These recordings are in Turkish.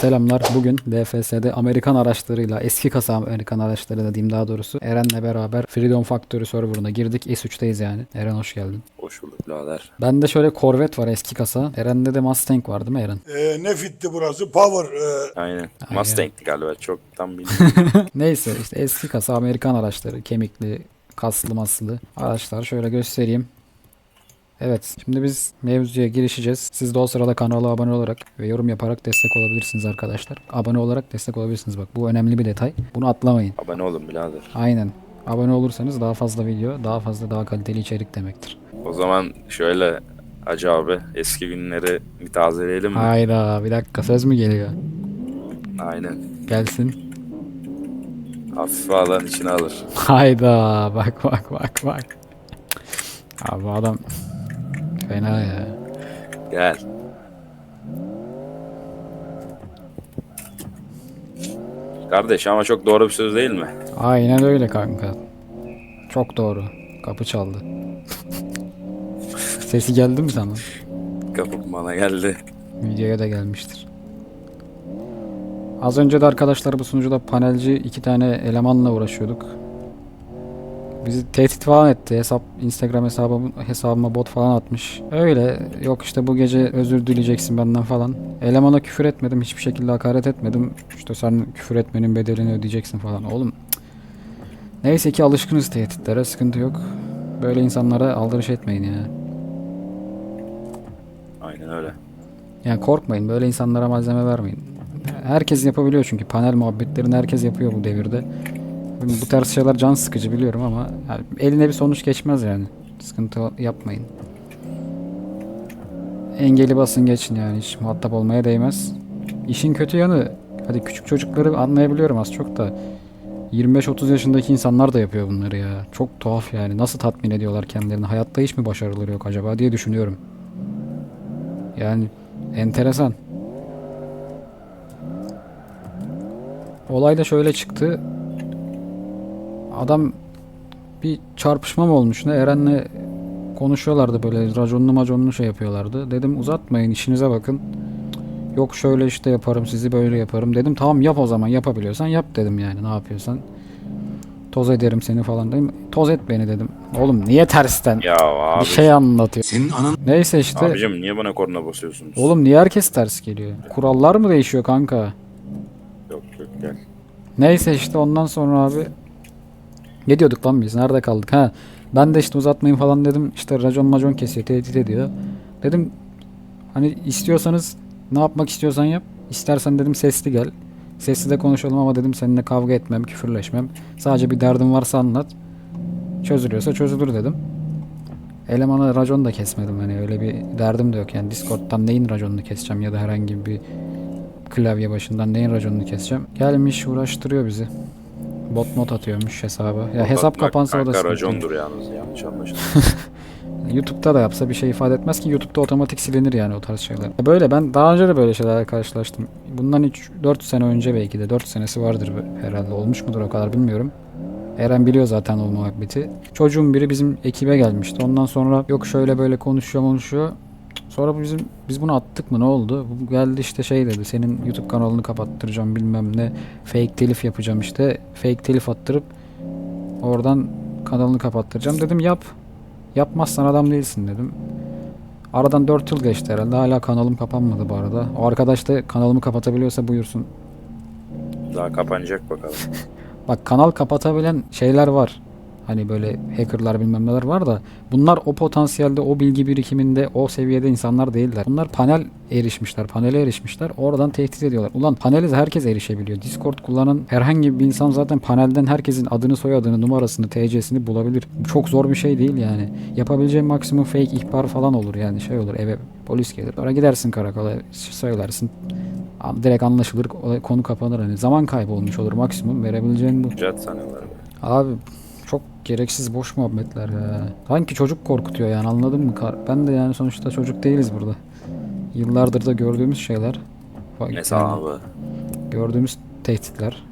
selamlar. Bugün DFS'de Amerikan araçlarıyla, eski kasa Amerikan araçlarıyla diyeyim daha doğrusu. Eren'le beraber Freedom Factory serverına girdik. S3'teyiz yani. Eren hoş geldin. Hoş bulduk birader. Bende şöyle Corvette var eski kasa. Eren'de de Mustang var değil mi Eren? Ee, ne fitti burası? Power. e, Aynen. Mustang'ti galiba çok tam bilmiyorum. Neyse işte eski kasa Amerikan araçları. Kemikli, kaslı maslı araçlar. Şöyle göstereyim. Evet şimdi biz mevzuya girişeceğiz. Siz de o sırada kanala abone olarak ve yorum yaparak destek olabilirsiniz arkadaşlar. Abone olarak destek olabilirsiniz bak bu önemli bir detay. Bunu atlamayın. Abone olun birader. Aynen. Abone olursanız daha fazla video, daha fazla daha kaliteli içerik demektir. O zaman şöyle Hacı abi eski günleri bir tazeleyelim mi? Hayda bir dakika söz mü geliyor? Aynen. Gelsin. Hafife alan içine alır. Hayda bak bak bak bak. Abi adam fena ya. Gel. Kardeş ama çok doğru bir söz değil mi? Aynen öyle kanka. Çok doğru. Kapı çaldı. Sesi geldi mi sana? Kapı bana geldi. Videoya da gelmiştir. Az önce de arkadaşlar bu sunucuda panelci iki tane elemanla uğraşıyorduk. Bizi tehdit falan etti. Hesap Instagram hesabım, hesabıma bot falan atmış. Öyle yok işte bu gece özür dileyeceksin benden falan. Elemana küfür etmedim. Hiçbir şekilde hakaret etmedim. İşte sen küfür etmenin bedelini ödeyeceksin falan. Oğlum cık. Neyse ki alışkınız tehditlere. Sıkıntı yok. Böyle insanlara aldırış etmeyin ya. Aynen öyle. Yani korkmayın böyle insanlara malzeme vermeyin. Herkes yapabiliyor çünkü panel muhabbetlerini herkes yapıyor bu devirde. Bu tarz şeyler can sıkıcı biliyorum ama yani eline bir sonuç geçmez yani. Sıkıntı yapmayın. Engeli basın geçin yani hiç muhatap olmaya değmez. İşin kötü yanı hadi küçük çocukları anlayabiliyorum az çok da 25-30 yaşındaki insanlar da yapıyor bunları ya. Çok tuhaf yani. Nasıl tatmin ediyorlar kendilerini? Hayatta hiç mi başarıları yok acaba diye düşünüyorum. Yani enteresan. Olay da şöyle çıktı. Adam bir çarpışma mı olmuş ne? Eren'le konuşuyorlardı böyle raconlu maconlu şey yapıyorlardı. Dedim uzatmayın işinize bakın. Yok şöyle işte yaparım sizi böyle yaparım. Dedim tamam yap o zaman yapabiliyorsan yap dedim yani ne yapıyorsan. Toz ederim seni falan dedim. Toz et beni dedim. Oğlum niye tersten? Ya abi. Bir şey anlatıyor. Neyse işte. Abicim niye bana korna basıyorsunuz? Oğlum niye herkes ters geliyor? Kurallar mı değişiyor kanka? Yok yok gel. Neyse işte ondan sonra abi ne diyorduk lan biz? Nerede kaldık? Ha ben de işte uzatmayın falan dedim. İşte racon macon kesiyor, tehdit ediyor. Dedim hani istiyorsanız ne yapmak istiyorsan yap. İstersen dedim sesli gel. Sesli de konuşalım ama dedim seninle kavga etmem, küfürleşmem. Sadece bir derdin varsa anlat. Çözülüyorsa çözülür dedim. Elemana racon da kesmedim hani öyle bir derdim de yok yani Discord'dan neyin raconunu keseceğim ya da herhangi bir klavye başından neyin raconunu keseceğim. Gelmiş uğraştırıyor bizi. Bot mod atıyormuş hesaba. Ya hesap Bak, kapansa o da kanka racondur yalnız yanlış anlaşıldı. YouTube'da da yapsa bir şey ifade etmez ki YouTube'da otomatik silinir yani o tarz şeyler. Böyle ben daha önce de böyle şeylerle karşılaştım. Bundan 3 4 sene önce belki de 4 senesi vardır herhalde. Olmuş mudur o kadar bilmiyorum. Eren biliyor zaten o muhabbeti. Çocuğun biri bizim ekibe gelmişti. Ondan sonra yok şöyle böyle konuşuyor konuşuyor. Sonra bu bizim biz bunu attık mı ne oldu? Bu geldi işte şey dedi. Senin YouTube kanalını kapattıracağım bilmem ne. Fake telif yapacağım işte. Fake telif attırıp oradan kanalını kapattıracağım. Dedim yap. Yapmazsan adam değilsin dedim. Aradan 4 yıl geçti herhalde. Hala kanalım kapanmadı bu arada. O arkadaş da kanalımı kapatabiliyorsa buyursun. Daha kapanacak bakalım. Bak kanal kapatabilen şeyler var. Hani böyle hackerlar bilmem neler var da bunlar o potansiyelde, o bilgi birikiminde, o seviyede insanlar değiller. Bunlar panel erişmişler, panele erişmişler. Oradan tehdit ediyorlar. Ulan panele herkes erişebiliyor. Discord kullanan herhangi bir insan zaten panelden herkesin adını, soyadını, numarasını, TC'sini bulabilir. Bu çok zor bir şey değil yani. Yapabileceğin maksimum fake ihbar falan olur yani şey olur eve polis gelir. Sonra gidersin karakola söylersin. Direkt anlaşılır konu kapanır hani zaman kaybı olmuş olur maksimum verebileceğin bu. Cat sanıyorlar. Abi çok gereksiz boş muhabbetler ya. Sanki çocuk korkutuyor yani anladın mı? Ben de yani sonuçta çocuk değiliz burada. Yıllardır da gördüğümüz şeyler. Mesela yani abi. gördüğümüz tehditler.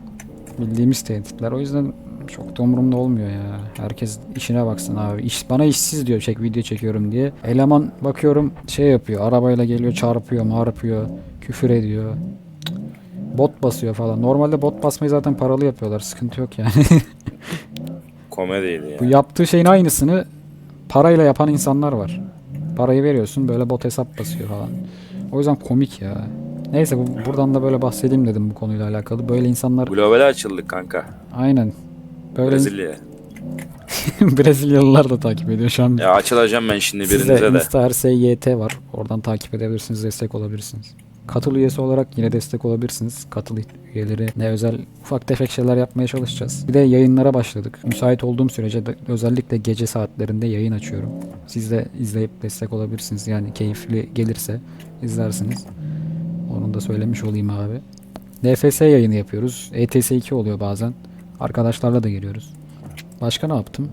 Bildiğimiz tehditler. O yüzden çok da umurumda olmuyor ya. Herkes işine baksın abi. İş, bana işsiz diyor çek video çekiyorum diye. Eleman bakıyorum şey yapıyor. Arabayla geliyor çarpıyor marpıyor. Küfür ediyor. Bot basıyor falan. Normalde bot basmayı zaten paralı yapıyorlar. Sıkıntı yok yani. Komediydi ya. Bu yaptığı şeyin aynısını parayla yapan insanlar var. Parayı veriyorsun böyle bot hesap basıyor falan. O yüzden komik ya. Neyse bu, buradan da böyle bahsedeyim dedim bu konuyla alakalı. Böyle insanlar Globale açıldık kanka. aynen. Böyle Brezilya. Brezilyalılar da takip ediyor şu an. Ya açılacağım ben şimdi birinize de. Insta RSYT var. Oradan takip edebilirsiniz, destek olabilirsiniz. Katıl üyesi olarak yine destek olabilirsiniz. Katıl üyeleri ne özel ufak tefek şeyler yapmaya çalışacağız. Bir de yayınlara başladık. Müsait olduğum sürece de özellikle gece saatlerinde yayın açıyorum. Siz de izleyip destek olabilirsiniz. Yani keyifli gelirse izlersiniz. Onu da söylemiş olayım abi. NFS yayını yapıyoruz. ETS 2 oluyor bazen. Arkadaşlarla da geliyoruz. Başka ne yaptım?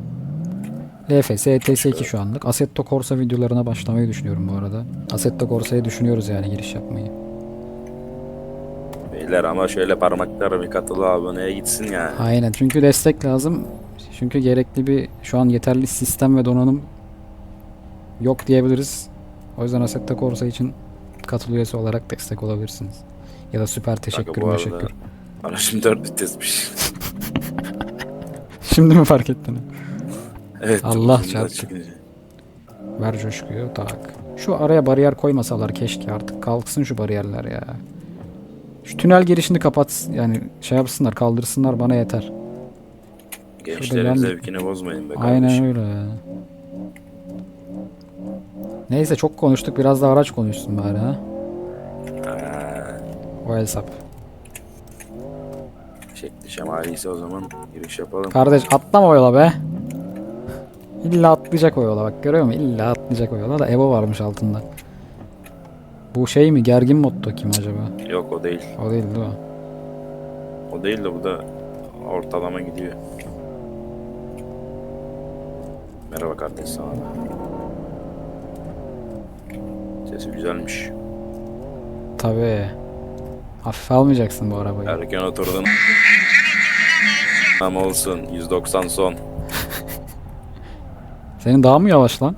LFS, ETS2 şu anlık. Assetto Corsa videolarına başlamayı düşünüyorum bu arada. Assetto Corsa'ya düşünüyoruz yani giriş yapmayı. Beyler ama şöyle parmaklar bir katılı aboneye gitsin ya. Aynen çünkü destek lazım. Çünkü gerekli bir şu an yeterli sistem ve donanım yok diyebiliriz. O yüzden Assetto Corsa için katıl üyesi olarak destek olabilirsiniz. Ya da süper teşekkür arada- teşekkür. Aracım 4 vitesmiş. Şimdi mi fark ettin? evet. Allah çıkınca. Ver coşkuyu tak. Şu araya bariyer koymasalar keşke artık. Kalksın şu bariyerler ya. Şu tünel girişini kapat yani şey yapsınlar kaldırsınlar bana yeter. Gençlerin yan- zevkini bozmayın be Aynen kardeşim. öyle ya. Neyse çok konuştuk biraz da araç konuşsun bari ha. Ha, O hesap. şekli şemaliyse o zaman giriş yapalım. Kardeş atlama o yola be. İlla atlayacak o yola bak görüyor musun? İlla atlayacak o yola da Evo varmış altında. Bu şey mi gergin modda kim acaba? Yok o değil. O değil değil mi? O değil de bu da ortalama gidiyor. Merhaba kardeş sana da. Sesi güzelmiş. Tabii. Hafife almayacaksın bu arabayı. Erken oturdun. Ama olsun 190 son. Senin daha mı yavaş lan?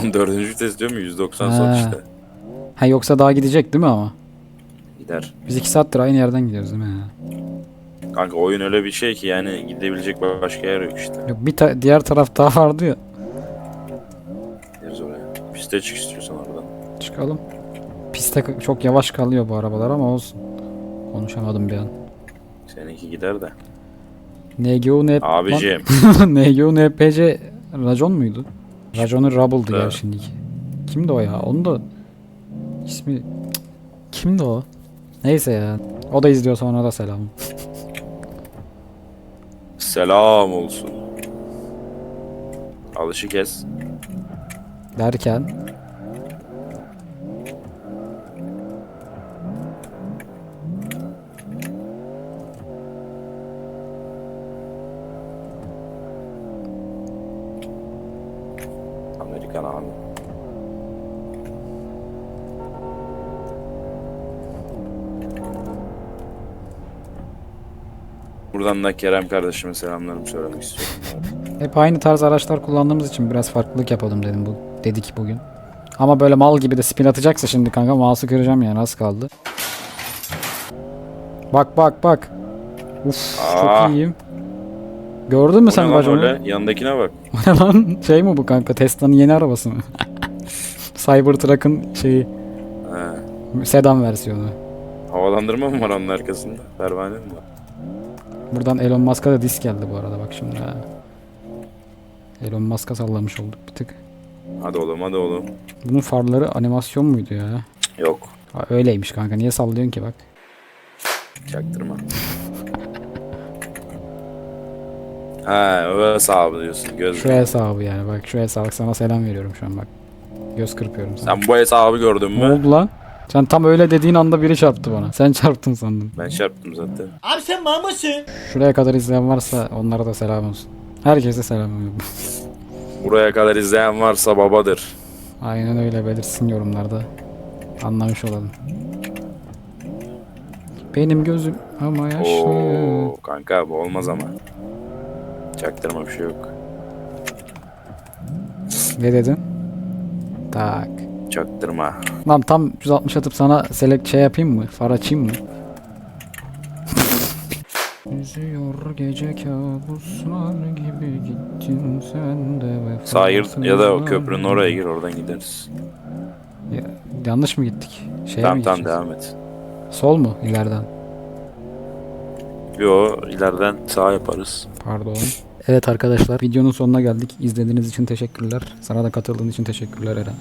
Oğlum dördüncü vites diyor mu 190 son işte. Ha yoksa daha gidecek değil mi ama? Gider. Biz iki saattir aynı yerden gidiyoruz değil mi? Kanka oyun öyle bir şey ki yani gidebilecek başka yer yok işte. Yok bir ta- diğer taraf daha vardı ya. Gideriz oraya. Piste çık istiyorsan oradan. Çıkalım. Piste k- çok yavaş kalıyor bu arabalar ama olsun. Konuşamadım bir an. Seninki gider de. NGO ne Abicim. NGO NPC racon muydu? Racon'un Rubble'dı Evet. ya şimdiki. Kimdi o ya? Onun da ismi Cık, kimdi o? Neyse ya. O da izliyorsa ona da selam. Selam olsun. Alışı kes. Derken Buradan da Kerem kardeşime selamlarımı söylemek istiyorum. hep aynı tarz araçlar kullandığımız için biraz farklılık yapalım dedim bu dedik bugün. Ama böyle mal gibi de spin atacaksa şimdi kanka mouse'u kıracağım yani az kaldı. Bak bak bak. Uf Aa. çok iyiyim. Gördün mü sen ne lan raconu? öyle? Yanındakine bak. O ne lan? Şey mi bu kanka? Tesla'nın yeni arabası mı? Cybertruck'ın şeyi He. sedan versiyonu. Havalandırma mı var onun arkasında? Pervane mi var? Buradan Elon Musk'a da disk geldi bu arada bak şimdi ha. Elon Musk'a sallamış olduk bir tık. Hadi oğlum hadi oğlum. Bunun farları animasyon muydu ya? Yok. Ha, öyleymiş kanka. Niye sallıyorsun ki bak? Çaktırma. Ha o hesabı diyorsun göz. Şu hesabı yani bak şu hesabı sana selam veriyorum şu an bak. Göz kırpıyorum sana. Sen bu hesabı gördün Ne mü? oldu lan? Sen tam öyle dediğin anda biri çarptı bana. Sen çarptın sandım. Ben çarptım zaten. Abi sen mal mısın? Şuraya kadar izleyen varsa onlara da selam olsun. Herkese selam olsun. Buraya kadar izleyen varsa babadır. Aynen öyle belirsin yorumlarda. Anlamış olalım. Benim gözüm ama yaşlı. Oo kanka bu olmaz ama. Çaktırma bir şey yok. Ne dedin? Tak. Çaktırma. Lan tam 160 atıp sana select şey yapayım mı? Far açayım mı? Yüzüyor gece kabuslar gibi gittin sen de Sağ gir ya da o köprünün oraya gir oradan gideriz. Ya, yanlış mı gittik? Şeye tamam mi tamam gideceğiz? devam et. Sol mu ileriden? Yo ileriden sağ yaparız. Pardon. Evet arkadaşlar videonun sonuna geldik. İzlediğiniz için teşekkürler. Sana da katıldığın için teşekkürler Eren.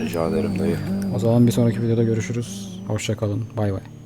Rica ederim dayı. O zaman bir sonraki videoda görüşürüz. Hoşçakalın. Bay bay.